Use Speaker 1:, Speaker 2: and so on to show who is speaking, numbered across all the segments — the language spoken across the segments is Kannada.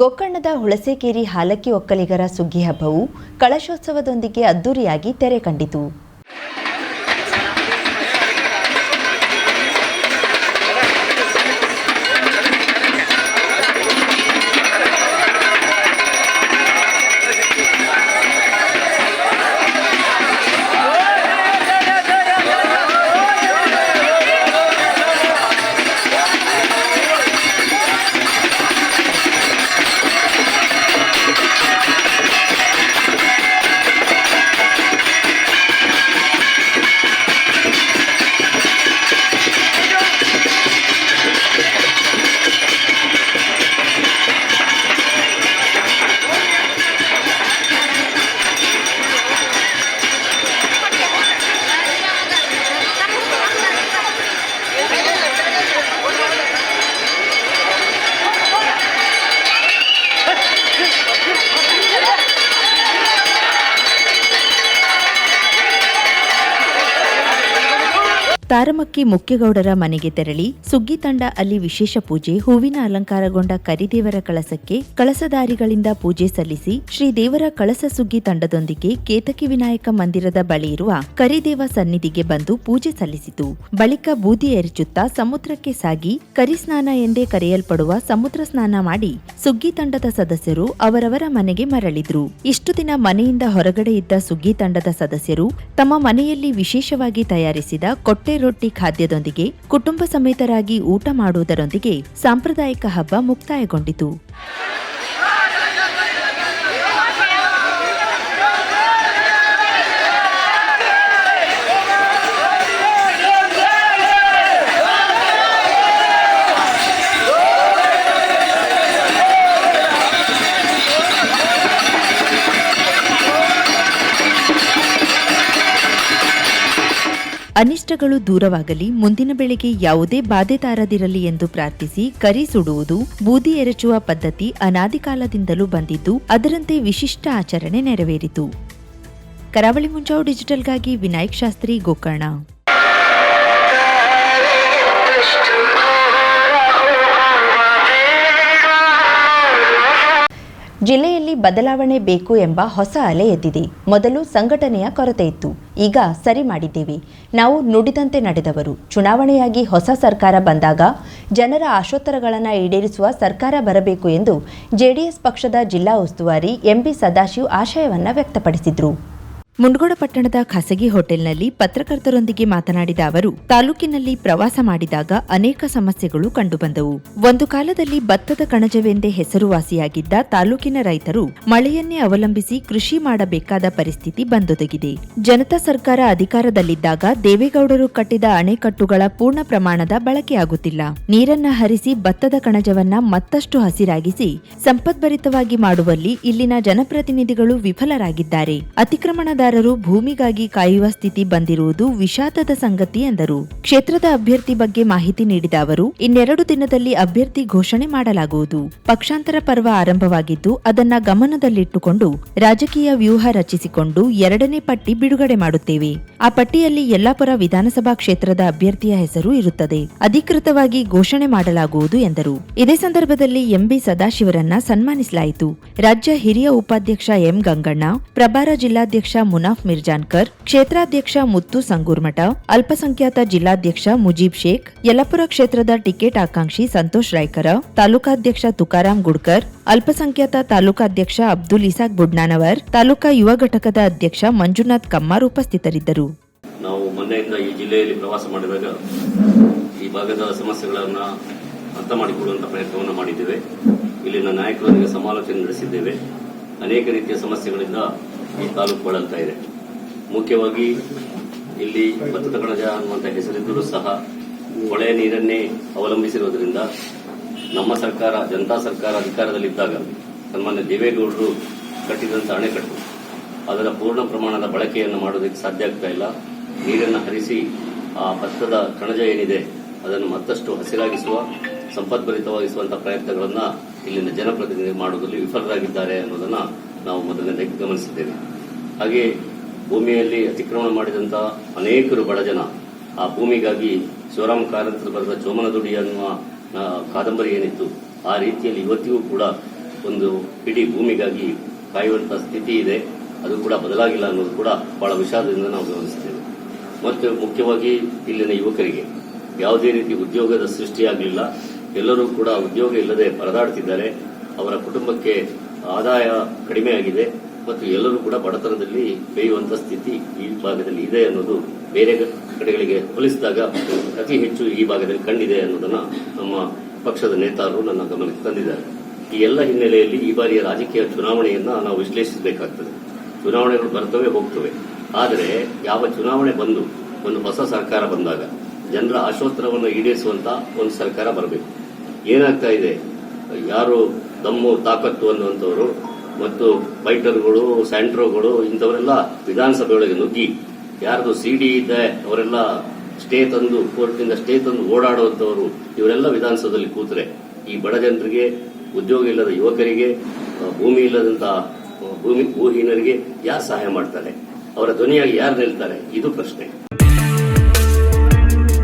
Speaker 1: ಗೋಕರ್ಣದ ಹುಳಸೇಕೇರಿ ಹಾಲಕ್ಕಿ ಒಕ್ಕಲಿಗರ ಸುಗ್ಗಿ ಹಬ್ಬವು ಕಳಶೋತ್ಸವದೊಂದಿಗೆ ಅದ್ದೂರಿಯಾಗಿ ತೆರೆ ಕಂಡಿತು. ತಾರಮಕ್ಕಿ ಮುಖ್ಯಗೌಡರ ಮನೆಗೆ ತೆರಳಿ ಸುಗ್ಗಿ ತಂಡ ಅಲ್ಲಿ ವಿಶೇಷ ಪೂಜೆ, ಹೂವಿನ ಅಲಂಕಾರಗೊಂಡ ಕರಿದೇವರ ಕಳಸಕ್ಕೆ ಕಳಸದಾರಿಗಳಿಂದ ಪೂಜೆ ಸಲ್ಲಿಸಿ ಶ್ರೀ ದೇವರ ಕಳಸ ಸುಗ್ಗಿ ತಂಡದೊಂದಿಗೆ ಕೇತಕಿ ವಿನಾಯಕ ಮಂದಿರದ ಬಳಿ ಇರುವ ಕರಿದೇವ ಸನ್ನಿಧಿಗೆ ಬಂದು ಪೂಜೆ ಸಲ್ಲಿಸಿತು. ಬಳಿಕ ಬೂದಿ ಎರಚುತ್ತಾ ಸಮುದ್ರಕ್ಕೆ ಸಾಗಿ ಕರಿಸ್ನಾನ ಎಂದೇ ಕರೆಯಲ್ಪಡುವ ಸಮುದ್ರ ಸ್ನಾನ ಮಾಡಿ ಸುಗ್ಗಿ ತಂಡದ ಸದಸ್ಯರು ಅವರವರ ಮನೆಗೆ ಮರಳಿದ್ರು. ಇಷ್ಟು ದಿನ ಮನೆಯಿಂದ ಹೊರಗಡೆ ಇದ್ದ ಸುಗ್ಗಿ ತಂಡದ ಸದಸ್ಯರು ತಮ್ಮ ಮನೆಯಲ್ಲಿ ವಿಶೇಷವಾಗಿ ತಯಾರಿಸಿದ ಕೊಟ್ಟೆ ರೊಟ್ಟಿ ಖಾದ್ಯದೊಂದಿಗೆ ಕುಟುಂಬ ಸಮೇತರಾಗಿ ಊಟ ಮಾಡುವುದರೊಂದಿಗೆ ಸಾಂಪ್ರದಾಯಿಕ ಹಬ್ಬ ಮುಕ್ತಾಯಗೊಂಡಿತು. ಅನಿಷ್ಟಗಳು ದೂರವಾಗಲಿ, ಮುಂದಿನ ಬೆಳೆಗೆ ಯಾವುದೇ ಬಾಧೆ ತಾರದಿರಲಿ ಎಂದು ಪ್ರಾರ್ಥಿಸಿ ಕರಿ ಸುಡುವುದು ಬೂದಿ ಎರಚುವ ಪದ್ಧತಿ ಅನಾದಿ ಕಾಲದಿಂದಲೂ ಬಂದಿದ್ದು, ಅದರಂತೆ ವಿಶಿಷ್ಟ ಆಚರಣೆ ನೆರವೇರಿತು. ಕರಾವಳಿ ಮುಂಜಾವು ಡಿಜಿಟಲ್ಗಾಗಿ ವಿನಾಯಕ್ ಶಾಸ್ತ್ರಿ ಗೋಕರ್ಣ. ಜಿಲ್ಲೆಯಲ್ಲಿ ಬದಲಾವಣೆ ಬೇಕು ಎಂಬ ಹೊಸ ಅಲೆ ಎದ್ದಿದೆ. ಮೊದಲು ಸಂಘಟನೆಯ ಕೊರತೆ ಇತ್ತು. ಈಗ ಸರಿ ಮಾಡಿದ್ದೇವೆ. ನಾವು ನುಡಿದಂತೆ ನಡೆದವರು. ಚುನಾವಣೆಯಾಗಿ ಹೊಸ ಸರ್ಕಾರ ಬಂದಾಗ ಜನರ ಆಶೋತ್ತರಗಳನ್ನು ಈಡೇರಿಸುವ ಸರ್ಕಾರ ಬರಬೇಕು ಎಂದು ಜೆಡಿಎಸ್ ಪಕ್ಷದ ಜಿಲ್ಲಾ ಉಸ್ತುವಾರಿ ಎಂಬಿ ಸದಾಶಿವ್ ಆಶಯವನ್ನು ವ್ಯಕ್ತಪಡಿಸಿದ್ರು. ಮುಂಡಗೋಡ ಪಟ್ಟಣದ ಖಾಸಗಿ ಹೋಟೆಲ್ನಲ್ಲಿ ಪತ್ರಕರ್ತರೊಂದಿಗೆ ಮಾತನಾಡಿದ ಅವರು, ತಾಲೂಕಿನಲ್ಲಿ ಪ್ರವಾಸ ಮಾಡಿದಾಗ ಅನೇಕ ಸಮಸ್ಯೆಗಳು ಕಂಡುಬಂದವು. ಒಂದು ಕಾಲದಲ್ಲಿ ಭತ್ತದ ಕಣಜವೆಂದೇ ಹೆಸರುವಾಸಿಯಾಗಿದ್ದ ತಾಲೂಕಿನ ರೈತರು ಮಳೆಯನ್ನೇ ಅವಲಂಬಿಸಿ ಕೃಷಿ ಮಾಡಬೇಕಾದ ಪರಿಸ್ಥಿತಿ ಬಂದೊದಗಿದೆ. ಜನತಾ ಸರ್ಕಾರ ಅಧಿಕಾರದಲ್ಲಿದ್ದಾಗ ದೇವೇಗೌಡರು ಕಟ್ಟಿದ ಅಣೆಕಟ್ಟುಗಳ ಪೂರ್ಣ ಪ್ರಮಾಣದ ಬಳಕೆಯಾಗುತ್ತಿಲ್ಲ. ನೀರನ್ನ ಹರಿಸಿ ಭತ್ತದ ಕಣಜವನ್ನ ಮತ್ತಷ್ಟು ಹಸಿರಾಗಿಸಿ ಸಂಪದ್ಭರಿತವಾಗಿ ಮಾಡುವಲ್ಲಿ ಇಲ್ಲಿನ ಜನಪ್ರತಿನಿಧಿಗಳು ವಿಫಲರಾಗಿದ್ದಾರೆ. ಅತಿಕ್ರಮಣದಾರರು ಭೂಮಿಗಾಗಿ ಕಾಯುವ ಸ್ಥಿತಿ ಬಂದಿರುವುದು ವಿಷಾದದ ಸಂಗತಿ ಎಂದರು. ಕ್ಷೇತ್ರದ ಅಭ್ಯರ್ಥಿ ಬಗ್ಗೆ ಮಾಹಿತಿ ನೀಡಿದ ಅವರು, ಇನ್ನೆರಡು ದಿನದಲ್ಲಿ ಅಭ್ಯರ್ಥಿ ಘೋಷಣೆ ಮಾಡಲಾಗುವುದು. ಪಕ್ಷಾಂತರ ಪರ್ವ ಆರಂಭವಾಗಿದ್ದು, ಅದನ್ನ ಗಮನದಲ್ಲಿಟ್ಟುಕೊಂಡು ರಾಜಕೀಯ ವ್ಯೂಹ ರಚಿಸಿಕೊಂಡು ಎರಡನೇ ಪಟ್ಟಿ ಬಿಡುಗಡೆ ಮಾಡುತ್ತೇವೆ. ಆ ಪಟ್ಟಿಯಲ್ಲಿ ಯಲ್ಲಾಪುರ ವಿಧಾನಸಭಾ ಕ್ಷೇತ್ರದ ಅಭ್ಯರ್ಥಿಯ ಹೆಸರು ಇರುತ್ತದೆ. ಅಧಿಕೃತವಾಗಿ ಘೋಷಣೆ ಮಾಡಲಾಗುವುದು ಎಂದರು. ಇದೇ ಸಂದರ್ಭದಲ್ಲಿ ಎಂಬಿ ಸದಾಶಿವರನ್ನ ಸನ್ಮಾನಿಸಲಾಯಿತು. ರಾಜ್ಯ ಹಿರಿಯ ಉಪಾಧ್ಯಕ್ಷ ಎಂ ಗಂಗಣ್ಣ, ಪ್ರಭಾರ ಜಿಲ್ಲಾಧ್ಯಕ್ಷ ಮುನಾಫ್ ಮಿರ್ಜಾನ್ಕರ್, ಕ್ಷೇತ್ರಾಧ್ಯಕ್ಷ ಮುತ್ತು ಸಂಗೂರ್ಮಠ, ಅಲ್ಪಸಂಖ್ಯಾತ ಜಿಲ್ಲಾಧ್ಯಕ್ಷ ಮುಜೀಬ್ ಶೇಖ್ ಯಲಪುರ ಕ್ಷೇತ್ರದ ಟಿಕೆಟ್ ಆಕಾಂಕ್ಷಿ ಸಂತೋಷ್ ರಾಯ್ಕರ, ತಾಲೂಕಾಧ್ಯಕ್ಷ ತುಕಾರಾಂ ಗುಡ್ಕರ್, ಅಲ್ಪಸಂಖ್ಯಾತ ತಾಲೂಕಾಧ್ಯಕ್ಷ ಅಬ್ದುಲ್ ಇಸಾಕ್ ಬುಡ್ನಾನವರ್, ತಾಲೂಕಾ ಯುವ ಘಟಕದ ಅಧ್ಯಕ್ಷ ಮಂಜುನಾಥ್ ಕಮ್ಮಾರ್ ಉಪಸ್ಥಿತರಿದ್ದರು.
Speaker 2: ನಾವು ಮೊನ್ನೆಯಿಂದ ಈ ಜಿಲ್ಲೆಯಲ್ಲಿ ಪ್ರವಾಸ ಮಾಡಿದಾಗ ಈ ಭಾಗದ ಸಮಸ್ಯೆಗಳನ್ನು ಅರ್ಥ ಮಾಡಿಕೊಳ್ಳುವಂತ ಪ್ರಯತ್ನವನ್ನು ಮಾಡಿದ್ದೇವೆ. ಇಲ್ಲಿನ ನಾಯಕರೊಂದಿಗೆ ಸಮಾಲೋಚನೆ ನಡೆಸಿದ್ದೇವೆ. ಅನೇಕ ರೀತಿಯ ಸಮಸ್ಯೆಗಳಿಂದ ಈ ತಾಲೂಕು ಇದೆ. ಮುಖ್ಯವಾಗಿ ಇಲ್ಲಿ ಭತ್ತದ ಕಣಜ ಅನ್ನುವಂಥ ಹೆಸರಿದ್ದರೂ ಸಹ ಕೊಳೆಯ ನೀರನ್ನೇ ಅವಲಂಬಿಸಿರುವುದರಿಂದ ನಮ್ಮ ಸರ್ಕಾರ, ಜನತಾ ಸರ್ಕಾರ ಅಧಿಕಾರದಲ್ಲಿದ್ದಾಗ ಸನ್ಮಾನ್ಯ ದೇವೇಗೌಡರು ಕಟ್ಟಿದಂತಹ ಅಣೆಕಟ್ಟು, ಅದರ ಪೂರ್ಣ ಪ್ರಮಾಣದ ಬಳಕೆಯನ್ನು ಮಾಡೋದಕ್ಕೆ ಸಾಧ್ಯ ಆಗ್ತಾ ಇಲ್ಲ. ನೀರನ್ನು ಹರಿಸಿ ಆ ಭತ್ತದ ಕಣಜ ಏನಿದೆ ಅದನ್ನು ಮತ್ತಷ್ಟು ಹಸಿರಾಗಿಸುವ ಸಂಪದ್ಭರಿತವಾಗಿಸುವಂತಹ ಪ್ರಯತ್ನಗಳನ್ನ ಇಲ್ಲಿನ ಜನಪ್ರತಿನಿಧಿ ಮಾಡುವುದರಲ್ಲಿ ವಿಫಲರಾಗಿದ್ದಾರೆ ಅನ್ನೋದನ್ನ ನಾವು ಮೊದಲನೇದಾಗಿ ಗಮನಿಸಿದ್ದೇವೆ. ಹಾಗೆ ಭೂಮಿಯಲ್ಲಿ ಅತಿಕ್ರಮಣ ಮಾಡಿದಂತಹ ಅನೇಕರು ಬಡ ಜನ ಆ ಭೂಮಿಗಾಗಿ ಶಿವರಾಮ ಕಾರಂತರು ಬರೆದ ಚೋಮನದುಡಿ ಅನ್ನುವ ಆ, ಕಾದಂಬರಿ ಏನಿತ್ತು ಆ ರೀತಿಯಲ್ಲಿ ಇವತ್ತಿಗೂ ಕೂಡ ಒಂದು ಇಡೀ ಭೂಮಿಗಾಗಿ ಕಾಯುವಂತಹ ಸ್ಥಿತಿ ಇದೆ. ಅದು ಕೂಡ ಬದಲಾಗಿಲ್ಲ ಅನ್ನೋದು ಕೂಡ ಬಹಳ ವಿಷಾದದಿಂದ ನಾವು ಗಮನಿಸ್ತೇವೆ ಮತ್ತು ಮುಖ್ಯವಾಗಿ ಇಲ್ಲಿನ ಯುವಕರಿಗೆ ಯಾವುದೇ ರೀತಿ ಉದ್ಯೋಗದ ಸೃಷ್ಟಿಯಾಗಲಿಲ್ಲ. ಎಲ್ಲರೂ ಕೂಡ ಉದ್ಯೋಗ ಇಲ್ಲದೆ ಪರದಾಡ್ತಿದ್ದಾರೆ. ಅವರ ಕುಟುಂಬಕ್ಕೆ ಆದಾಯ ಕಡಿಮೆ ಆಗಿದೆ ಮತ್ತು ಎಲ್ಲರೂ ಕೂಡ ಬಡತನದಲ್ಲಿ ಬೇಯುವಂತ ಸ್ಥಿತಿ ಈ ಭಾಗದಲ್ಲಿ ಇದೆ ಅನ್ನೋದು ಬೇರೆ ಕಡೆಗಳಿಗೆ ಹೋಲಿಸಿದಾಗ ಅತಿ ಹೆಚ್ಚು ಈ ಭಾಗದಲ್ಲಿ ಕಂಡಿದೆ ಅನ್ನೋದನ್ನ ನಮ್ಮ ಪಕ್ಷದ ನೇತಾರರು ನನ್ನ ಗಮನಕ್ಕೆ ತಂದಿದ್ದಾರೆ. ಈ ಎಲ್ಲ ಹಿನ್ನೆಲೆಯಲ್ಲಿ ಈ ಬಾರಿಯ ರಾಜಕೀಯ ಚುನಾವಣೆಯನ್ನ ನಾವು ವಿಶ್ಲೇಷಿಸಬೇಕಾಗ್ತದೆ. ಚುನಾವಣೆಗಳು ಬರ್ತವೆ ಹೋಗ್ತವೆ. ಆದರೆ ಯಾವ ಚುನಾವಣೆ ಬಂದು ಒಂದು ಹೊಸ ಸರ್ಕಾರ ಬಂದಾಗ ಜನರ ಆಶೋತ್ತರವನ್ನು ಈಡೇರಿಸುವಂತ ಒಂದು ಸರ್ಕಾರ ಬರಬೇಕು. ಏನಾಗ್ತಾ ಇದೆ? ಯಾರು ದಮ್ಮು ತಾಕತ್ತು ಅನ್ನುವಂಥವರು ಮತ್ತು ಫೈಟರ್ಗಳು, ಸ್ಯಾಂಟ್ರೋಗಳು, ಇಂಥವರೆಲ್ಲ ವಿಧಾನಸಭೆಯೊಳಗೆ ನುಗ್ಗಿ, ಯಾರ್ದು ಸಿಡಿ ಇದೆ, ಅವರೆಲ್ಲ ಸ್ಟೇ ತಂದು, ಕೋರ್ಟ್ನಿಂದ ಸ್ಟೇ ತಂದು ಓಡಾಡುವಂಥವರು ಇವರೆಲ್ಲ ವಿಧಾನಸಭೆಯಲ್ಲಿ ಕೂತರೆ, ಈ ಬಡ ಜನರಿಗೆ, ಉದ್ಯೋಗ ಇಲ್ಲದ ಯುವಕರಿಗೆ ಭೂಮಿ ಇಲ್ಲದಂತ ಭೂಮಿ, ಭೂಹೀನರಿಗೆ ಯಾರು ಸಹಾಯ ಮಾಡ್ತಾರೆ? ಅವರ ಧ್ವನಿಯಾಗಿ ಯಾರು ನಿಲ್ತಾರೆ? ಇದು ಪ್ರಶ್ನೆ.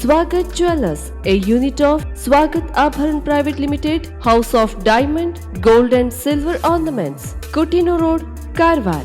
Speaker 3: स्वागत jewellers A unit of Swagat Abharan private limited house of diamond gold and silver ornaments Coutinho road Karwar